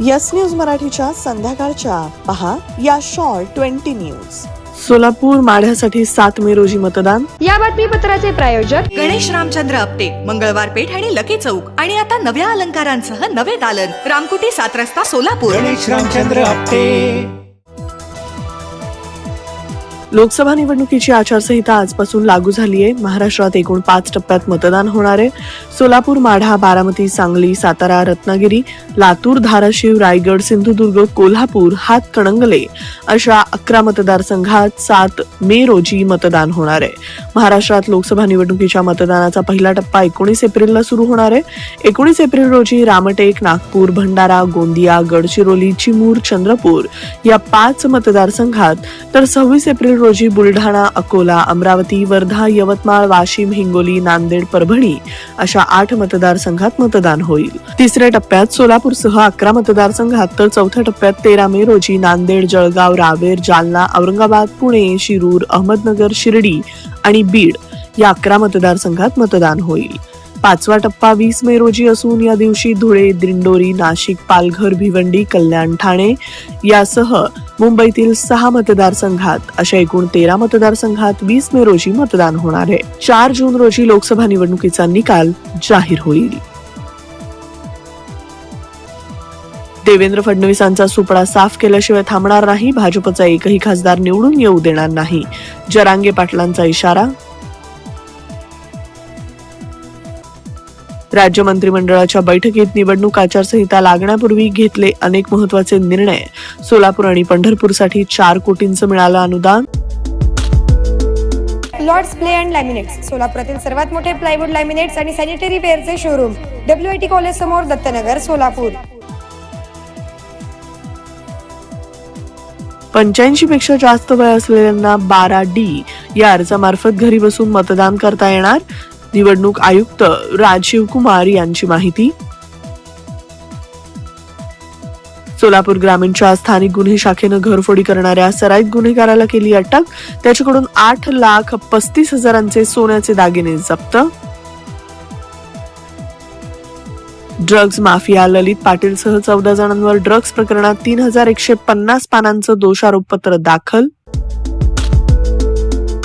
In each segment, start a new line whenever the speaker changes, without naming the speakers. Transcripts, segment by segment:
Yes news मराठीच्या संध्याकाळच्या. पहा या शॉर्ट ट्वेंटी न्यूज.
सोलापूर माढ्यासाठी सात मे रोजी मतदान.
या बातमीपत्राचे प्रायोजक
गणेश रामचंद्र आपटे मंगळवार पेठ आणि लकी चौक. आणि आता नव्या अलंकारांसह नवे दालन. रामकुटी सात रस्ता सोलापूर.
गणेश रामचंद्र आपटे.
लोकसभा निवडणुकीची आचारसंहिता आजपासून लागू झाली आहे महाराष्ट्रात एकूण पाच टप्प्यात मतदान होणार आहे. सोलापूर माढा बारामती सांगली सातारा रत्नागिरी लातूर धाराशिव रायगड सिंधुदुर्ग कोल्हापूर हातकणंगले अशा अकरा मतदारसंघात सात मे रोजी मतदान होणार आहे. महाराष्ट्रात लोकसभा निवडणुकीच्या मतदानाचा पहिला टप्पा एकोणीस एप्रिलला सुरू होणार आहे. एकोणीस एप्रिल रोजी रामटेक नागपूर भंडारा गोंदिया गडचिरोली चिमूर चंद्रपूर या पाच मतदारसंघात तर सव्वीस एप्रिल रोजी बुलढाणा अकोला अमरावती वर्धा यवतमाळ वाशिम हिंगोली नांदेड परभणी अशा आठ मतदारसंघात मतदान होईल. तिसऱ्या टप्प्यात सोलापूरसह अकरा मतदारसंघात तर चौथ्या टप्प्यात तेरा मे रोजी नांदेड जळगाव रावेर जालना औरंगाबाद पुणे शिरूर अहमदनगर शिर्डी आणि बीड या अकरा मतदारसंघात मतदान होईल. पाचवा टप्पा वीस मे रोजी असून या दिवशी धुळे दिंडोरी नाशिक पालघर भिवंडी कल्याण ठाणे यासह मुंबईतील सहा मतदारसंघात अशा एकूण तेरा मतदारसंघात वीस मे रोजी मतदान होणार आहे. चार जून रोजी लोकसभा निवडणुकीचा निकाल जाहीर होईल. देवेंद्र फडणवीसांचा सुपडा साफ केल्याशिवाय थांबणार नाही. भाजपचा एकही खासदार निवडून येऊ देणार नाही. जरांगे पाटलांचा इशारा राज्य मंत्रिमंडळाच्या बैठकीत निवडणूक आचारसंहिता लागण्यापूर्वी घेतले अनेक महत्त्वाचे निर्णय. सोलापूर आणि पंढरपूरसाठी चार कोटींचं मिळालं अनुदान.
लॉर्ड्स प्ले अँड लॅमिनेट्स सोलापुरातील सर्वात मोठे प्लायवूड लॅमिनेट्स आणि sanitary वेअरचे showroom W I T college समोर दत्तनगर सोलापूर.
पंच्याऐंशी पेक्षा जास्त वय असलेल्यांना बारा डी या अर्जामार्फत घरी बसून मतदान करता येणार. निवडणूक आयुक्त राजीव कुमार यांची माहिती. सोलापूर ग्रामीणच्या स्थानिक गुन्हे शाखेनं घरफोडी करणाऱ्या सराईत गुन्हेगाराला केली अटक. त्याच्याकडून आठ लाख पस्तीस हजारांचे सोन्याचे दागिने जप्त. ड्रग्ज माफिया ललित पाटीलसह चौदा जणांवर ड्रग्ज प्रकरणात तीन हजार एकशे पन्नास पानांचं दोषारोपपत्र दाखल.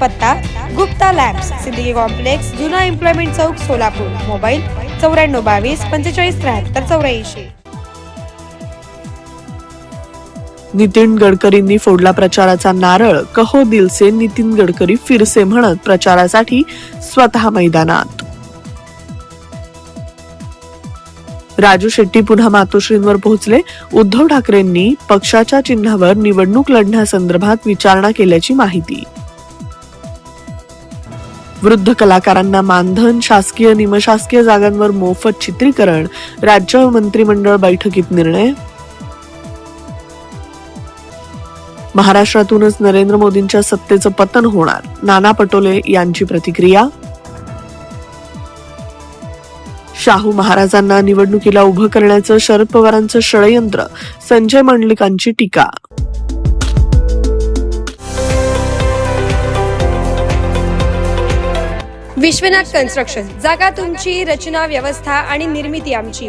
पत्ता गुप्ता लॅम्प्स सिद्दीकी कॉम्प्लेक्स जुना एम्प्लॉयमेंट चौक सोलापूर. मोबाईल चौऱ्याण्णव बावीस पंचेचाळीस त्र्याहत्तर चौऱ्याऐंशी.
नितीन गडकरींनी फोडला प्रचाराचा नारळ कहो दिलसे नितीन गडकरी फिरसे म्हणत प्रचारासाठी स्वतः मैदानात. राजू शेट्टी पुन्हा मातोश्रींवर पोहोचले. उद्धव ठाकरेंनी पक्षाच्या चिन्हावर निवडणूक लढण्यासंदर्भात विचारणा केल्याची माहिती. वृद्ध कलाकारांना मानधन शासकीय निमशासकीय जागांवर मोफत चित्रीकरण राज्य मंत्रिमंडळ बैठकीत निर्णय? महाराष्ट्रातूनच नरेंद्र मोदींच्या सत्तेचं पतन होणार नाना पटोले यांची प्रतिक्रिया? शाहू महाराजांना निवडणुकीला उभं करण्याचं शरद पवारांचं षडयंत्र संजय मंडलिकांची टीका?
विश्वनाथ कन्स्ट्रक्शन. जागा तुमची रचना व्यवस्था आणि निर्मिती आमची.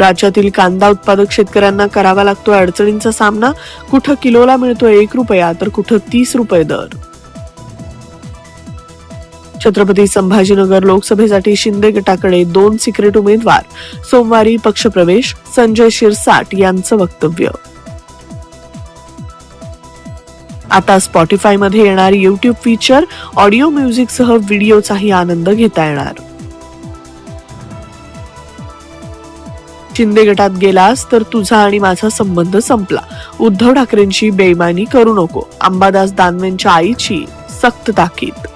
राज्यातील कांदा उत्पादक शेतकऱ्यांना करावा लागतोय अडचणींचा सामना. कुठं किलोला मिळतोय एक रुपया तर कुठं तीस रुपये दर. छत्रपती संभाजीनगर लोकसभेसाठी शिंदे गटाकडे दोन सिक्रेट उमेदवार. सोमवारी पक्षप्रवेश संजय शिरसाट यांचं वक्तव्य. आता स्पॉटीफायमध्ये येणार युट्यूब फीचर ऑडिओ म्युझिकसह व्हिडिओचाही आनंद घेता येणार. शिंदे गटात गेलास तर तुझा आणि माझा संबंध संपला. उद्धव ठाकरेंची बेईमानी करू नको. अंबादास दानवेंच्या आईची सक्त ताकीद.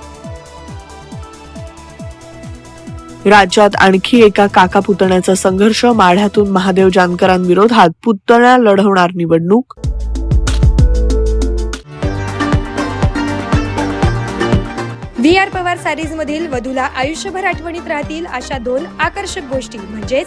राज्यात आणखी एका काका पुतण्याचा संघर्ष माढ्यातून महादेव जानकरांविरोधात पुतण्या लढवणार निवडणूक.
व्ही आर पवार सारीज मधील वधूला आयुष्यभर आठवणीत राहतील अशा दोन आकर्षक गोष्टी. म्हणजेच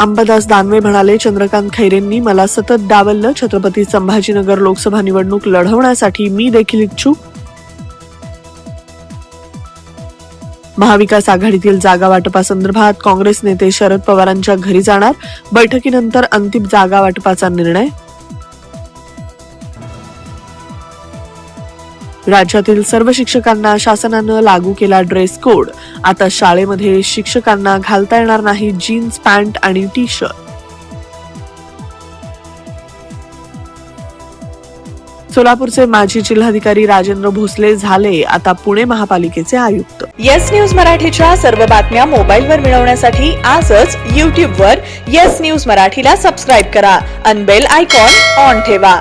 अंबादास दानवे म्हणाले चंद्रकांत खैरेंनी मला सतत डावललं. छत्रपती संभाजीनगर लोकसभा निवडणूक लढवण्यासाठी मी देखील इच्छुक. महाविकास आघाडीतील जागा वाटपासंदर्भात काँग्रेस नेते शरद पवारांच्या घरी जाणार. बैठकीनंतर अंतिम जागा वाटपाचा निर्णय राज्यातील सर्व शिक्षकांना शासनानं लागू केला ड्रेस कोड आता शाळेमध्ये शिक्षकांना घालता येणार नाही जीन्स पॅन्ट आणि टी शर्ट सोलापूरचे माजी जिल्हाधिकारी राजेंद्र भोसले झाले आता पुणे महापालिकेचे आयुक्त.
येस न्यूज मराठीच्या सर्व बातम्या मोबाईलवर मिळवण्यासाठी आजच यूट्यूबवर येस न्यूज मराठीला सबस्क्राईब करा. अनबेल आयकॉन ऑन ठेवा.